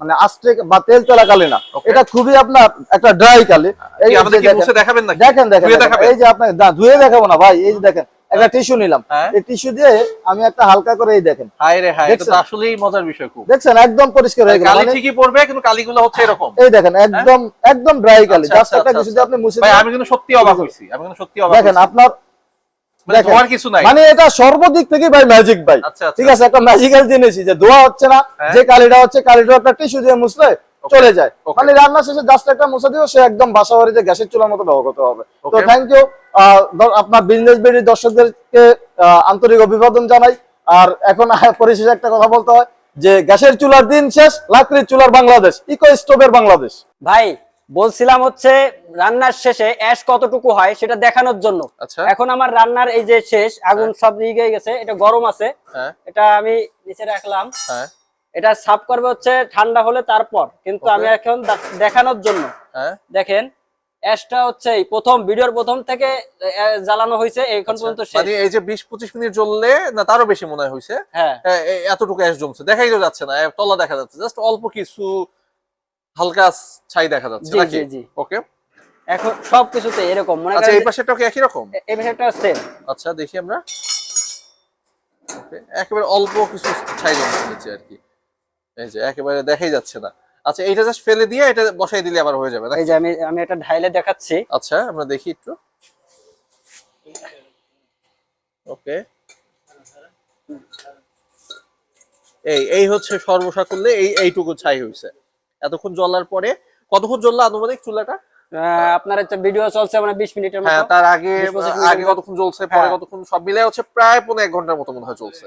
মানে আস্তে বা তেল তোলা কালি না এটা খুবই আপনার একটা ড্রাই কালি। এই কি যে আমাদের কি দেখেন- দেখেন? এই যে আপনার ধুয়ে দেখাবো না ভাই। এই যে দেখেন একটা টিস্যু নিলাম। হ্যাঁ। এই টিস্যু দিয়ে আমি একটা হালকা করে এই দেখেন। হায় রে হায় এটা দেখছেন? আসলেই মজার বিষয় খুব। দেখছেন? একদম পরিষ্কার হয়ে গেল। কালি মানে ঠিকই পড়বে কিন্তু কালিগুলো হচ্ছে এরকম। এই দেখেন একদম একদম ড্রাই কালি। আচ্ছা, জাস্ট আচ্ছা, একটা আচ্ছা, কিছু দিয়ে আপনি মুছে ভাই আমি কিন্তু সত্যি অবাক হইছি আমি কিন্তু সত্যি অবাক দেখেন আপনার মানে মানে এটা সর্বদিক থেকে ভাই ম্যাজিক ভাই। আচ্ছা, আচ্ছা। ঠিক আছে একটা ম্যাজিক্যাল জিনিসই যে ধোয়া হচ্ছে না হ্যাঁ। যে কালিটা হচ্ছে কালিটা একটা টিস্যু দিয়ে মুছলে চলে যায়। মানে রান্না শেষে জাস্ট একটা দিও সে একদম বাসা বাড়িতে গ্যাসের চুলার মতো ব্যবহার করতে হবে। তো থ্যাংক ইউ আপনার বিজনেস বেডি দর্শকদেরকে আহ, আন্তরিক অভিবাদন জানাই। আর এখন পরিশেষে একটা কথা বলতে হয় যে গ্যাসের চুলার দিন শেষ লাকড়ির চুলার বাংলাদেশ ইকো স্টোভের বাংলাদেশ। ভাই বলছিলাম হচ্ছে রান্নার শেষে অ্যাশ কতটুকু হয় সেটা দেখানোর জন্য। আচ্ছা। এখন আমার রান্নার এই যে শেষ আগুন সব নিয়ে গেছে এটা গরম আছে। হ্যাঁ। এটা আমি নিচে রাখলাম। হ্যাঁ। এটা সাফ করবে হচ্ছে ঠান্ডা হলে তারপর কিন্তু আমি এখন দেখানোর জন্য। হ্যাঁ। দেখেন অ্যাশটা হচ্ছে প্রথম ভিডিওর প্রথম থেকে জ্বালানো হয়েছে এখন পর্যন্ত শেষ। মানে এই যে বিশ পঁচিশ মিনিট জ্বললে না তারও বেশি মনে হয় হয়েছে? হ্যাঁ। এতটুকু অ্যাশ জমছে। দেখাই তো যাচ্ছে না তলা দেখা যাচ্ছে। জাস্ট অল্প কিছু হালকা ছাই দেখা যাচ্ছে নাকি। ওকে এখন সবকিছুতে এরকম মনে আচ্ছা এই পাশেটাও কি একই রকম? এই বিষয়টা সেম আচ্ছা দেখি আমরা। একেবারে অল্প কিছু ছাই জমছে নিচে আর কি। এই যে একেবারে দেখাই যাচ্ছে না। আচ্ছা এইটা জাস্ট ফেলে দিয়ে এটা বসাই দিলে আবার হয়ে যাবে এই যে আমি আমি এটা ঢাইলে দেখাচ্ছি। আচ্ছা আমরা দেখি একটু। ওকে এই এই হচ্ছে সর্বসাকুল্যে এই এইটুকু ছাই হয়েছে এতক্ষণ জ্বলার পরে কতক্ষণ জ্বললো আনুমানিক চুলাটা? আহ, আপনার একটা ভিডিও চলছে মানে বিশ মিনিটের হ্যাঁ মতো। তার আগে আগে কতক্ষণ জ্বলছে পরে হ্যাঁ। কতক্ষণ সব মিলে হচ্ছে প্রায় পনেরো এক ঘণ্টার মতো মনে হয় চলছে।